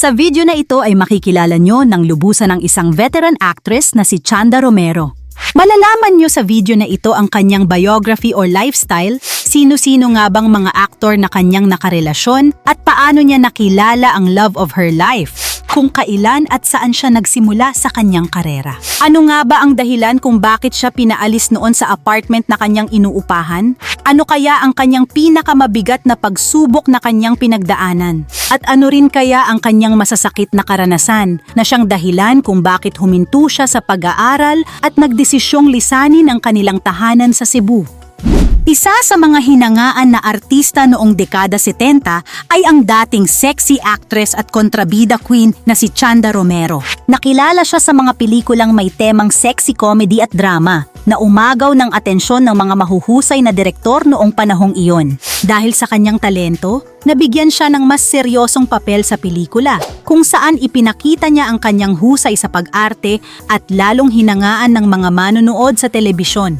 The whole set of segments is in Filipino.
Sa video na ito ay makikilala nyo ng lubusan ng isang veteran actress na si Chanda Romero. Malalaman nyo sa video na ito ang kanyang biography or lifestyle, sino-sino nga bang mga aktor na kanyang nakarelasyon, at paano niya nakilala ang love of her life, kung kailan at saan siya nagsimula sa kanyang karera. Ano nga ba ang dahilan kung bakit siya pinaalis noon sa apartment na kanyang inuupahan? Ano kaya ang kanyang pinakamabigat na pagsubok na kanyang pinagdaanan? At ano rin kaya ang kanyang masasakit na karanasan na siyang dahilan kung bakit huminto siya sa pag-aaral at nagdesisyong lisanin ang kanilang tahanan sa Cebu? Isa sa mga hinangaan na artista noong dekada 70 ay ang dating sexy actress at kontrabida queen na si Chanda Romero. Nakilala siya sa mga pelikulang may temang sexy comedy at drama na umagaw ng atensyon ng mga mahuhusay na direktor noong panahong iyon. Dahil sa kanyang talento, nabigyan siya ng mas seryosong papel sa pelikula kung saan ipinakita niya ang kanyang husay sa pag-arte at lalong hinangaan ng mga manonood sa telebisyon.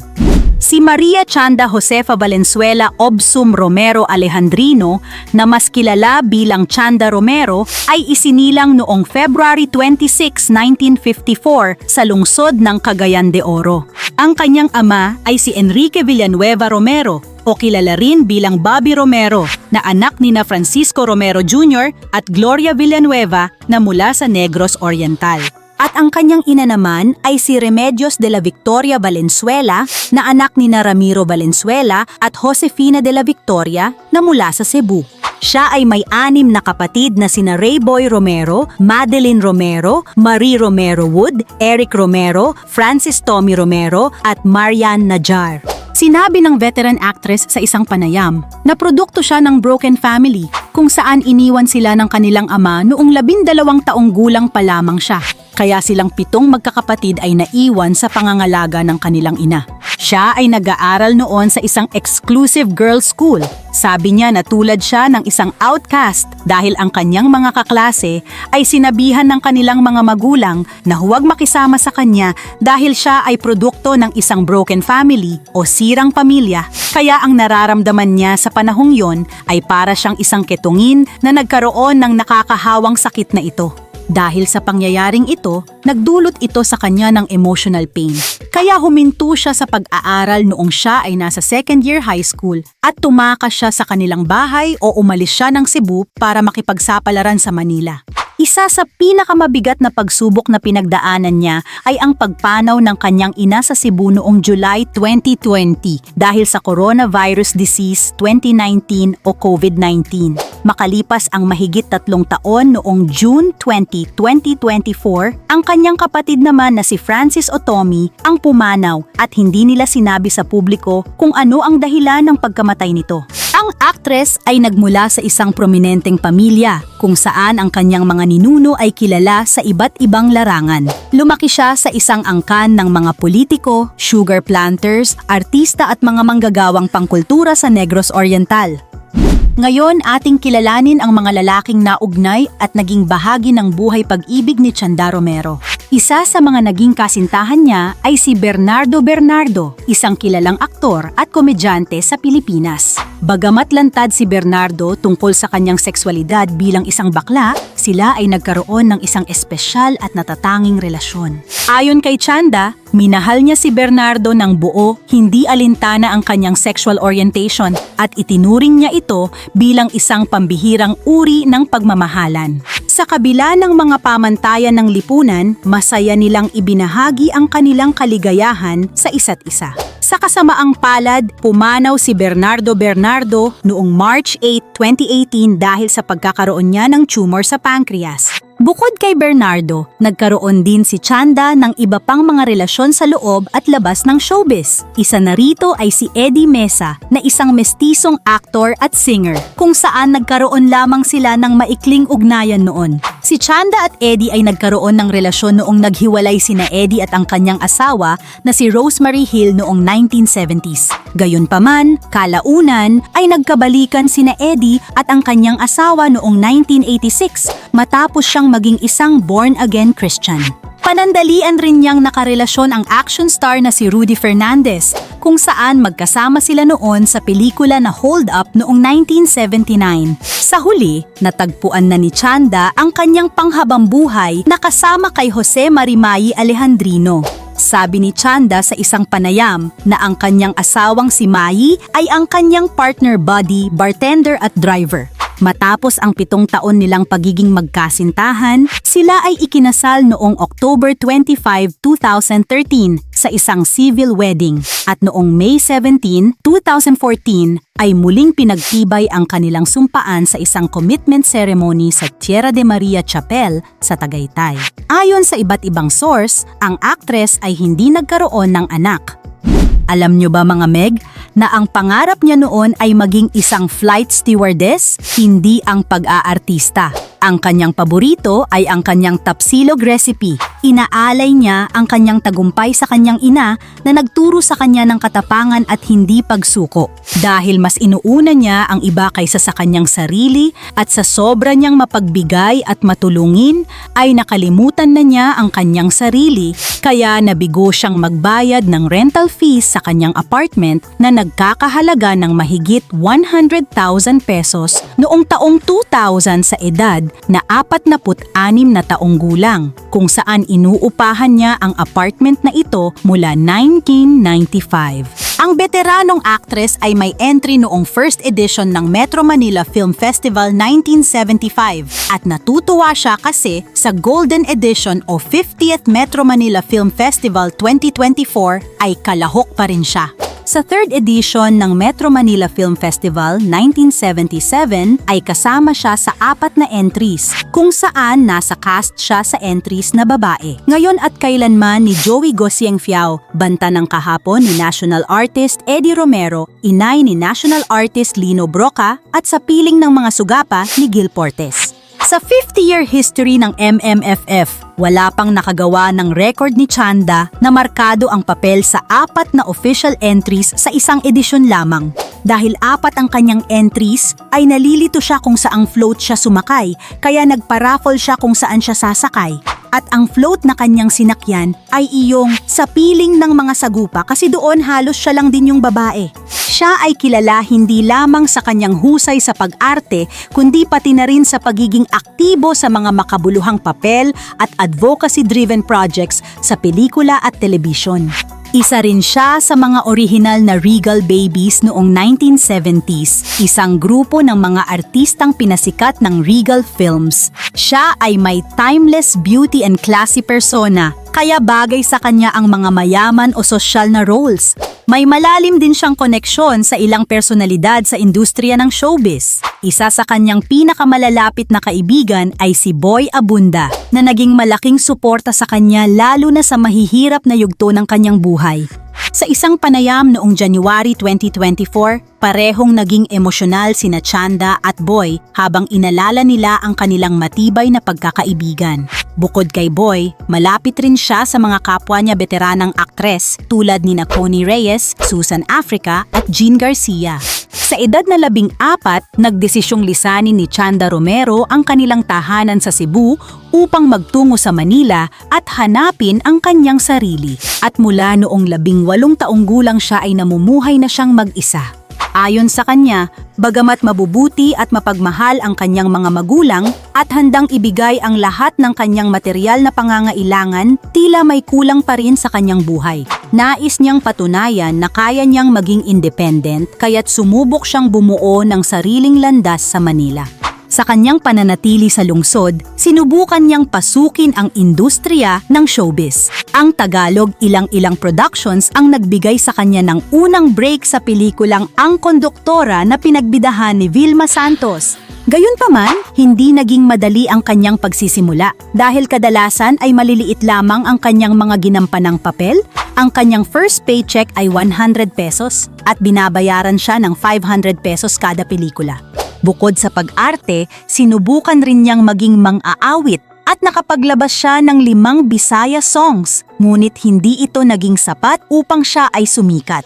Si Maria Chanda Josefa Valenzuela Obsum Romero Alejandrino na mas kilala bilang Chanda Romero ay isinilang noong February 26, 1954 sa lungsod ng Cagayan de Oro. Ang kanyang ama ay si Enrique Villanueva Romero o kilala rin bilang Bobby Romero na anak ni na Francisco Romero Jr. at Gloria Villanueva na mula sa Negros Oriental. At ang kanyang ina naman ay si Remedios de la Victoria Valenzuela na anak ni na Ramiro Valenzuela at Josefina de la Victoria na mula sa Cebu. Siya ay may anim na kapatid na sina Rayboy Romero, Madeline Romero, Marie Romero Wood, Eric Romero, Francis Tommy Romero at Marian Najar. Sinabi ng veteran actress sa isang panayam na produkto siya ng broken family kung saan iniwan sila ng kanilang ama noong labindalawang taong gulang pa lamang siya. Kaya silang pitong magkakapatid ay naiwan sa pangangalaga ng kanilang ina. Siya ay nag-aaral noon sa isang exclusive girls' school. Sabi niya na tulad siya ng isang outcast dahil ang kanyang mga kaklase ay sinabihan ng kanilang mga magulang na huwag makisama sa kanya dahil siya ay produkto ng isang broken family o sirang pamilya. Kaya ang nararamdaman niya sa panahong yon ay para siyang isang ketungin na nagkaroon ng nakakahawang sakit na ito. Dahil sa pangyayaring ito, nagdulot ito sa kanya ng emotional pain. Kaya huminto siya sa pag-aaral noong siya ay nasa second year high school at tumakas siya sa kanilang bahay o umalis siya ng Cebu para makipagsapalaran sa Manila. Isa sa pinakamabigat na pagsubok na pinagdaanan niya ay ang pagpanaw ng kanyang ina sa Cebu noong July 2020 dahil sa coronavirus disease 2019 o COVID-19. Makalipas ang mahigit tatlong taon noong June 20, 2024, ang kanyang kapatid naman na si Francis Otomi ang pumanaw at hindi nila sinabi sa publiko kung ano ang dahilan ng pagkamatay nito. Ang actress ay nagmula sa isang prominenteng pamilya kung saan ang kanyang mga ninuno ay kilala sa iba't ibang larangan. Lumaki siya sa isang angkan ng mga politiko, sugar planters, artista at mga manggagawang pangkultura sa Negros Oriental. Ngayon ating kilalanin ang mga lalaking naugnay at naging bahagi ng buhay pag-ibig ni Chanda Romero. Isa sa mga naging kasintahan niya ay si Bernardo Bernardo, isang kilalang aktor at komedyante sa Pilipinas. Bagamat lantad si Bernardo tungkol sa kanyang sexualidad bilang isang bakla, sila ay nagkaroon ng isang espesyal at natatanging relasyon. Ayon kay Chanda, minahal niya si Bernardo ng buo, hindi alintana ang kanyang sexual orientation at itinuring niya ito bilang isang pambihirang uri ng pagmamahalan. Sa kabila ng mga pamantayan ng lipunan, masaya nilang ibinahagi ang kanilang kaligayahan sa isa't isa. Sa kasamaang palad, pumanaw si Bernardo Bernardo noong March 8, 2018 dahil sa pagkakaroon niya ng tumor sa pancreas. Bukod kay Bernardo, nagkaroon din si Chanda ng iba pang mga relasyon sa loob at labas ng showbiz. Isa na rito ay si Eddie Mesa na isang mestisong actor at singer kung saan nagkaroon lamang sila ng maikling ugnayan noon. Si Chanda at Eddie ay nagkaroon ng relasyon noong naghiwalay sina Eddie at ang kanyang asawa na si Rosemary Hill noong 1970s. Gayunpaman, kalaunan ay nagkabalikan sina Eddie at ang kanyang asawa noong 1986 matapos siyang maging isang born-again Christian. Panandalian rin niyang nakarelasyon ang action star na si Rudy Fernandez kung saan magkasama sila noon sa pelikula na Hold Up noong 1979. Sa huli, natagpuan na ni Chanda ang kanyang panghabang buhay na kasama kay Jose Marimayi Alejandrino. Sabi ni Chanda sa isang panayam na ang kanyang asawang si Mayi ay ang kanyang partner buddy, bartender at driver. Matapos ang pitong taon nilang pagiging magkasintahan, sila ay ikinasal noong October 25, 2013 sa isang civil wedding at noong May 17, 2014 ay muling pinagtibay ang kanilang sumpaan sa isang commitment ceremony sa Tierra de Maria Chapel sa Tagaytay. Ayon sa iba't ibang source, ang actress ay hindi nagkaroon ng anak alam nyo ba mga Meg, na ang pangarap niya noon ay maging isang flight stewardess, hindi ang pag-aartista. Ang kanyang paborito ay ang kanyang tapsilog recipe. Inaalay niya ang kanyang tagumpay sa kanyang ina na nagturo sa kanya ng katapangan at hindi pagsuko. Dahil mas inuuna niya ang iba kaysa sa kanyang sarili at sa sobra niyang mapagbigay at matulungin ay nakalimutan na niya ang kanyang sarili kaya nabigo siyang magbayad ng rental fees sa kanyang apartment na nagkakahalaga ng mahigit 100,000 pesos noong taong 2000 sa edad na 46 na taong gulang, kung saan inuupahan niya ang apartment na ito mula 1995. Ang veteranong actress ay may entry noong first edition ng Metro Manila Film Festival 1975 at natutuwa siya kasi sa Golden Edition o 50th Metro Manila Film Festival 2024 ay kalahok pa rin siya. Sa third edition ng Metro Manila Film Festival 1977 ay kasama siya sa apat na entries kung saan nasa cast siya sa entries na babae. Ngayon at kailanman ni Joey Gosieng Fiao, banta ng kahapon ni national artist Eddie Romero, inay ni national artist Lino Broca at sa piling ng mga sugapa ni Gil Portes. Sa 50-year history ng MMFF, wala pang nakagawa ng record ni Chanda na markado ang papel sa apat na official entries sa isang edisyon lamang. Dahil apat ang kanyang entries, ay nalilito siya kung saang float siya sumakay, kaya nagparaffle siya kung saan siya sasakay. At ang float na kanyang sinakyan ay iyong sa piling ng mga sagupa kasi doon halos siya lang din yung babae. Siya ay kilala hindi lamang sa kanyang husay sa pag-arte, kundi pati na rin sa pagiging aktibo sa mga makabuluhang papel at advocacy-driven projects sa pelikula at telebisyon. Isa rin siya sa mga orihinal na Regal Babies noong 1970s, isang grupo ng mga artistang pinasikat ng Regal Films. Siya ay may timeless beauty and classy persona, kaya bagay sa kanya ang mga mayaman o sosyal na roles. May malalim din siyang koneksyon sa ilang personalidad sa industriya ng showbiz. Isa sa kanyang pinakamalalapit na kaibigan ay si Boy Abunda na naging malaking suporta sa kanya lalo na sa mahihirap na yugto ng kanyang buhay. Sa isang panayam noong January 2024, parehong naging emosyonal sina Chanda at Boy habang inalala nila ang kanilang matibay na pagkakaibigan. Bukod kay Boy, malapit rin siya sa mga kapwa niya veteranang aktres tulad ni na Connie Reyes, Susan Africa at Jean Garcia. Sa edad na labing apat, nagdesisyong lisanin ni Chanda Romero ang kanilang tahanan sa Cebu upang magtungo sa Manila at hanapin ang kanyang sarili. At mula noong labing walong taong gulang siya ay namumuhay na siyang mag-isa. Ayon sa kanya, bagamat mabubuti at mapagmahal ang kanyang mga magulang at handang ibigay ang lahat ng kanyang material na pangangailangan, tila may kulang pa rin sa kanyang buhay. Nais niyang patunayan na kaya niyang maging independent kaya't sumubok siyang bumuo ng sariling landas sa Manila. Sa kanyang pananatili sa lungsod, sinubukan niyang pasukin ang industriya ng showbiz. Ang Tagalog Ilang-Ilang Productions ang nagbigay sa kanya ng unang break sa pelikulang Ang Konduktora na pinagbidahan ni Vilma Santos. Gayunpaman, hindi naging madali ang kanyang pagsisimula dahil kadalasan ay maliliit lamang ang kanyang mga ginampanang papel. Ang kanyang first paycheck ay 100 pesos at binabayaran siya ng 500 pesos kada pelikula. Bukod sa pag-arte, sinubukan rin niyang maging mang-aawit at nakapaglabas siya ng limang Bisaya songs, ngunit hindi ito naging sapat upang siya ay sumikat.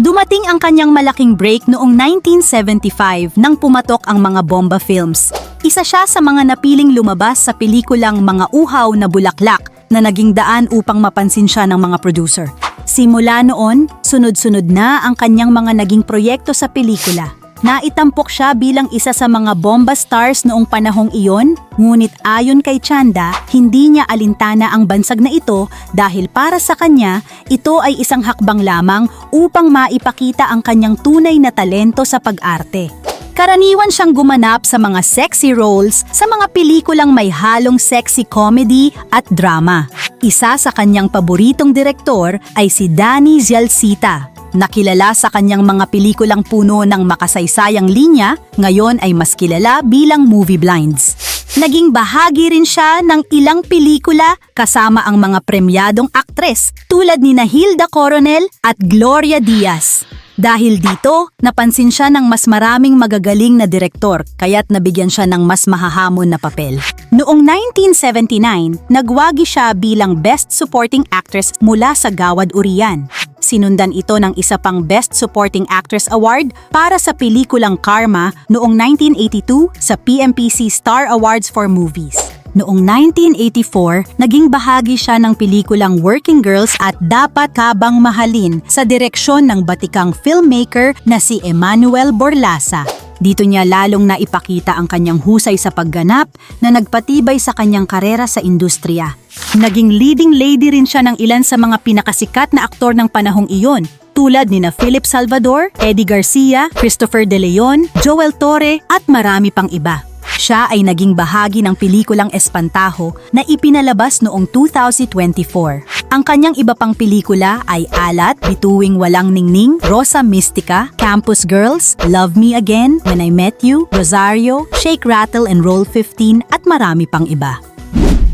Dumating ang kanyang malaking break noong 1975 nang pumatok ang mga bomba films. Isa siya sa mga napiling lumabas sa pelikulang Mga Uhaw na Bulaklak na naging daan upang mapansin siya ng mga producer. Simula noon, sunod-sunod na ang kanyang mga naging proyekto sa pelikula. Naitampok siya bilang isa sa mga bomba stars noong panahong iyon, ngunit ayon kay Chanda, hindi niya alintana ang bansag na ito dahil para sa kanya, ito ay isang hakbang lamang upang maipakita ang kanyang tunay na talento sa pag-arte. Karaniwan siyang gumanap sa mga sexy roles sa mga pelikulang may halong sexy comedy at drama. Isa sa kanyang paboritong direktor ay si Danny Zialcita. Nakilala sa kanyang mga pelikulang puno ng makasaysayang linya, ngayon ay mas kilala bilang movie blinds. Naging bahagi rin siya ng ilang pelikula kasama ang mga premyadong aktres tulad ni Hilda Coronel at Gloria Diaz. Dahil dito, napansin siya ng mas maraming magagaling na direktor kaya't nabigyan siya ng mas mahahamon na papel. Noong 1979, nagwagi siya bilang Best Supporting Actress mula sa Gawad Urian. Sinundan ito ng isa pang Best Supporting Actress Award para sa pelikulang Karma noong 1982 sa PMPC Star Awards for Movies. Noong 1984, naging bahagi siya ng pelikulang Working Girls at Dapat Kabang Mahalin sa direksyon ng batikang filmmaker na si Emmanuel Borlasa. Dito niya lalong naipakita ang kanyang husay sa pagganap na nagpatibay sa kanyang karera sa industriya. Naging leading lady rin siya ng ilan sa mga pinakasikat na aktor ng panahong iyon, tulad ni na Philip Salvador, Eddie Garcia, Christopher De Leon, Joel Torre at marami pang iba. Siya ay naging bahagi ng pelikulang Espantaho na ipinalabas noong 2024. Ang kanyang iba pang pelikula ay Alat, Bituwing Walang Ningning, Rosa Mystica, Campus Girls, Love Me Again, When I Met You, Rosario, Shake Rattle and Roll 15 at marami pang iba.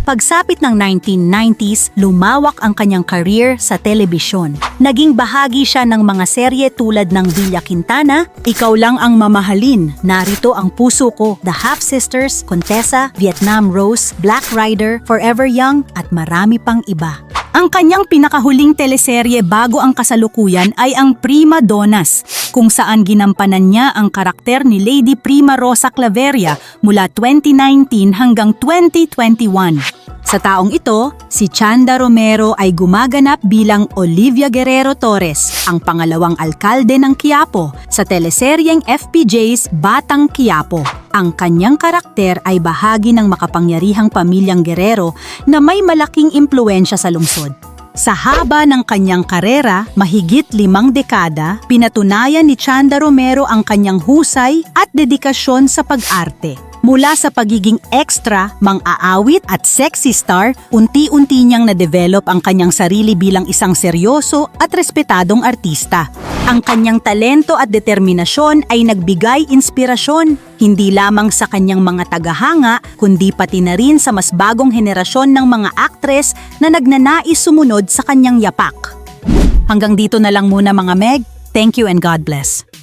Pagsapit ng 1990s, lumawak ang kanyang career sa telebisyon. Naging bahagi siya ng mga serye tulad ng Villa Quintana, Ikaw Lang Ang Mamahalin, Narito Ang Puso Ko, The Half Sisters, Contessa, Vietnam Rose, Black Rider, Forever Young, at marami pang iba. Ang kanyang pinakahuling teleserye bago ang kasalukuyan ay ang Prima Donnas, kung saan ginampanan niya ang karakter ni Lady Prima Rosa Claveria mula 2019 hanggang 2021. Sa taong ito, si Chanda Romero ay gumaganap bilang Olivia Guerrero Torres, ang pangalawang alkalde ng Quiapo sa teleseryeng FPJ's Batang Quiapo. Ang kanyang karakter ay bahagi ng makapangyarihang pamilyang Guerrero na may malaking impluensya sa lungsod. Sa haba ng kanyang karera, mahigit limang dekada, pinatunayan ni Chanda Romero ang kanyang husay at dedikasyon sa pag-arte. Mula sa pagiging extra, mang-aawit at sexy star, unti-unti niyang na-develop ang kanyang sarili bilang isang seryoso at respetadong artista. Ang kanyang talento at determinasyon ay nagbigay inspirasyon, hindi lamang sa kanyang mga tagahanga, kundi pati na rin sa mas bagong henerasyon ng mga aktres na nagnanais sumunod sa kanyang yapak. Hanggang dito na lang muna mga Meg. Thank you and God bless.